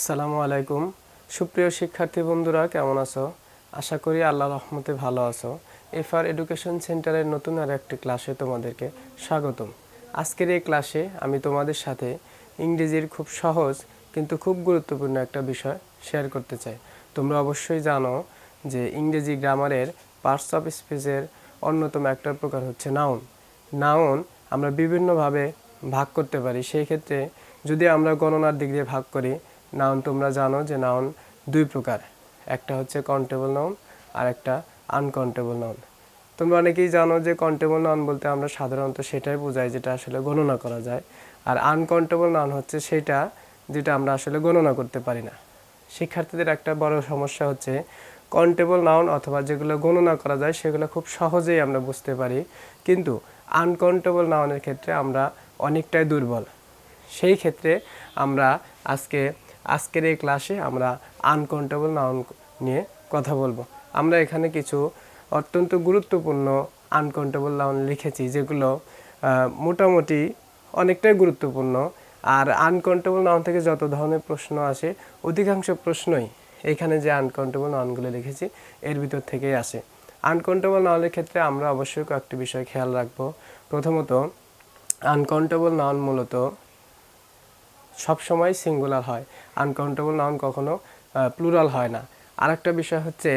আসসালামু আলাইকুম। সুপ্রিয় শিক্ষার্থী বন্ধুরা, কেমন আছো? আশা করি আল্লাহ রহমতে ভালো আছো। এফআর এডুকেশন সেন্টারের নতুন আর একটি ক্লাসে তোমাদেরকে স্বাগতম। আজকের এই ক্লাসে আমি তোমাদের সাথে ইংরেজির খুব সহজ কিন্তু খুব গুরুত্বপূর্ণ একটা বিষয় শেয়ার করতে চাই। তোমরা অবশ্যই জানো যে ইংরেজি গ্রামারের পার্টস অফ স্পিচের অন্যতম একটা প্রকার হচ্ছে নাউন নাউন আমরা বিভিন্নভাবে ভাগ করতে পারি। সেই ক্ষেত্রে যদি আমরা গণনার দিক দিয়ে ভাগ করি নাউন তোমরা জানো যে নাউন দুই প্রকার। একটা হচ্ছে কন্টেবল নাউন আর একটা আনকন্টেবল নাউন তোমরা অনেকেই জানো যে কন্টেবল নাউন বলতে আমরা সাধারণত সেটাই বোঝাই যেটা আসলে গণনা করা যায়। আর আনকন্টেবল নাউন হচ্ছে সেটা যেটা আমরা আসলে গণনা করতে পারি না। শিক্ষার্থীদের একটা বড় সমস্যা হচ্ছে কন্টেবল নাউন অথবা যেগুলো গণনা করা যায় সেগুলো খুব সহজেই আমরা বুঝতে পারি। কিন্তু আনকন্টেবল নাউনের ক্ষেত্রে আমরা অনেকটাই দুর্বল। সেই ক্ষেত্রে আমরা আজকে আজকের এই ক্লাসে আমরা আনকাউন্টেবল নাউন নিয়ে কথা বলব। আমরা এখানে কিছু অত্যন্ত গুরুত্বপূর্ণ আনকাউন্টেবল নাউন লিখেছি, যেগুলো মোটামুটি অনেকটাই গুরুত্বপূর্ণ। আর আনকাউন্টেবল নাউন থেকে যত ধরনের প্রশ্ন আসে, অধিকাংশ প্রশ্নই এখানে যে আনকাউন্টেবল নাউনগুলো লিখেছি, এর ভিতর থেকেই আসে। আনকাউন্টেবল নাউনের ক্ষেত্রে আমরা অবশ্যই কয়েকটি বিষয় খেয়াল রাখব। প্রথমত আনকাউন্টেবল নাউন মূলত সবসময় সিঙ্গুলার হয় আনকাউন্টেবল নাউন কখনো প্লুরাল হয় না। আরেকটা বিষয় হচ্ছে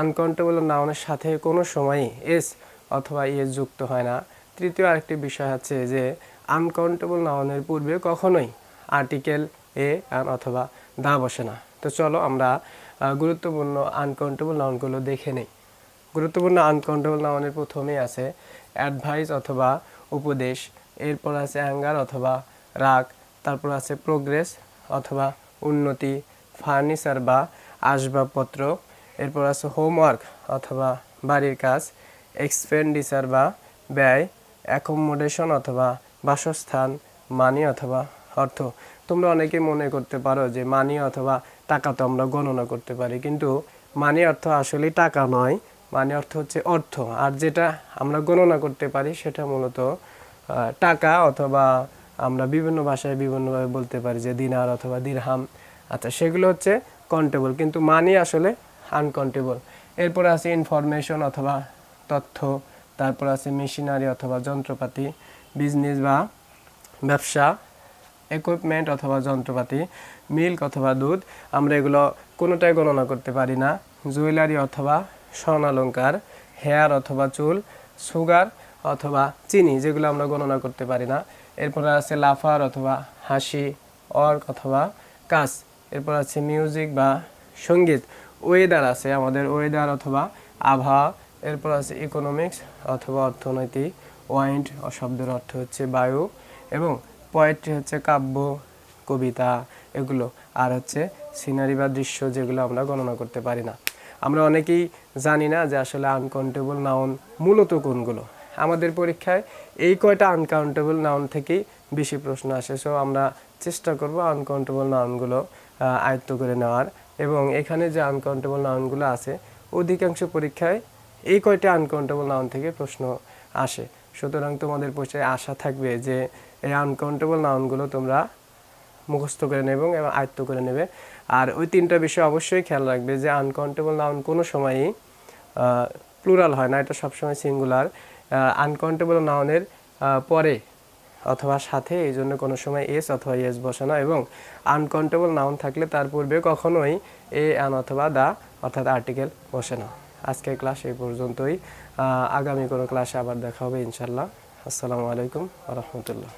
আনকাউন্টেবল নাউনের সাথে কোনো সময়ই এস অথবা ইএস যুক্ত হয় না। তৃতীয় আরেকটি বিষয় হচ্ছে যে আনকাউন্টেবল নাউনের পূর্বে কখনোই আর্টিকেল এ আর অথবা দা বসে না। তো চলো আমরা গুরুত্বপূর্ণ আনকাউন্টেবল নাউনগুলো দেখে নেই। গুরুত্বপূর্ণ আনকাউন্টেবল নাউনের প্রথমেই আছে অ্যাডভাইস অথবা উপদেশ, এরপর আছে অ্যাঙ্গার অথবা রাগ। তারপর আছে প্রোগ্রেস অথবা উন্নতি ফার্নিচার বা আসবাবপত্র, এরপর আছে হোমওয়ার্ক অথবা বাড়ির কাজ এক্সপেন্ডিচার বা ব্যয় অ্যাকোমোডেশন অথবা বাসস্থান মানি অথবা অর্থ। তোমরা অনেকে মনে করতে পারো যে মানি অথবা টাকা তো আমরা গণনা করতে পারি, কিন্তু মানি অর্থ আসলে টাকা নয় মানি অর্থ হচ্ছে অর্থ। আর যেটা আমরা গণনা করতে পারি সেটা মূলত টাকা অথবা আমরা বিভিন্ন ভাষায় বিভিন্নভাবে বলতে পারি যে দিনার অথবা দিরহাম। আচ্ছা সেগুলো হচ্ছে কন্টেবল কিন্তু মানি আসলে আনকন্টেবল এরপরে আছে ইনফরমেশন অথবা তথ্য, তারপর আছে মেশিনারি অথবা যন্ত্রপাতি বিজনেস বা ব্যবসা ইকুইপমেন্ট অথবা যন্ত্রপাতি মিল্ক অথবা দুধ। আমরা এগুলো কোনোটাই গণনা করতে পারি না। জুয়েলারি অথবা স্বর্ণালঙ্কার হেয়ার অথবা চুল সুগার অথবা চিনি, যেগুলো আমরা গণনা করতে পারি না। এরপরে আছে লাফার অথবা হাসি, অর্ক অথবা কাজ এরপর আছে মিউজিক বা সংগীত। ওয়েদার আছে আমাদের ওয়েদার অথবা আবহাওয়া। এরপর আছে ইকোনমিক্স অথবা অর্থনৈতিক। ওয়াইন্ড শব্দের অর্থ হচ্ছে বায়ু এবং পয়েট্রি হচ্ছে কাব্য, কবিতা এগুলো। আর হচ্ছে সিনারি বা দৃশ্য যেগুলো আমরা গণনা করতে পারি না। আমরা অনেকেই জানি না যে আসলে আনকাউন্টেবল নাউন মূলত কোনগুলো। আমাদের পরীক্ষায় এই কয়টা আনকাউন্টেবল নাউন থেকেই বেশি প্রশ্ন আসে। সো আমরা চেষ্টা করব আনকাউন্টেবল নাউনগুলো আয়ত্ত করে নেওয়ার। এবং এখানে যে আনকাউন্টেবল নাউনগুলো আছে, অধিকাংশ পরীক্ষায় এই কয়টা আনকাউন্টেবল নাউন থেকে প্রশ্ন আসে। সুতরাং তোমাদের পরীক্ষায় আশা থাকবে যে এই আনকাউন্টেবল নাউনগুলো তোমরা মুখস্থ করে নেবে এবং আয়ত্ত করে নেবে। আর ওই তিনটা বিষয় অবশ্যই খেয়াল রাখবে যে আনকাউন্টেবল নাউন কোনো সময়ই প্লুরাল হয় না। এটা সবসময় সিঙ্গুলার আনকাউন্টেবল নাউনের পরে অথবা সাথে, এই জন্য কোনো সময় এস অথবা এস বসানো এবং আনকাউন্টেবল নাউন থাকলে তার পূর্বে কখনোই এ আন অথবা দা অর্থাৎ আর্টিকেল বসে না আজকের ক্লাস এই পর্যন্তই। আগামী কোনো ক্লাসে আবার দেখা হবে ইনশাল্লাহ আসসালামু আলাইকুম রহমতুল্লাহ।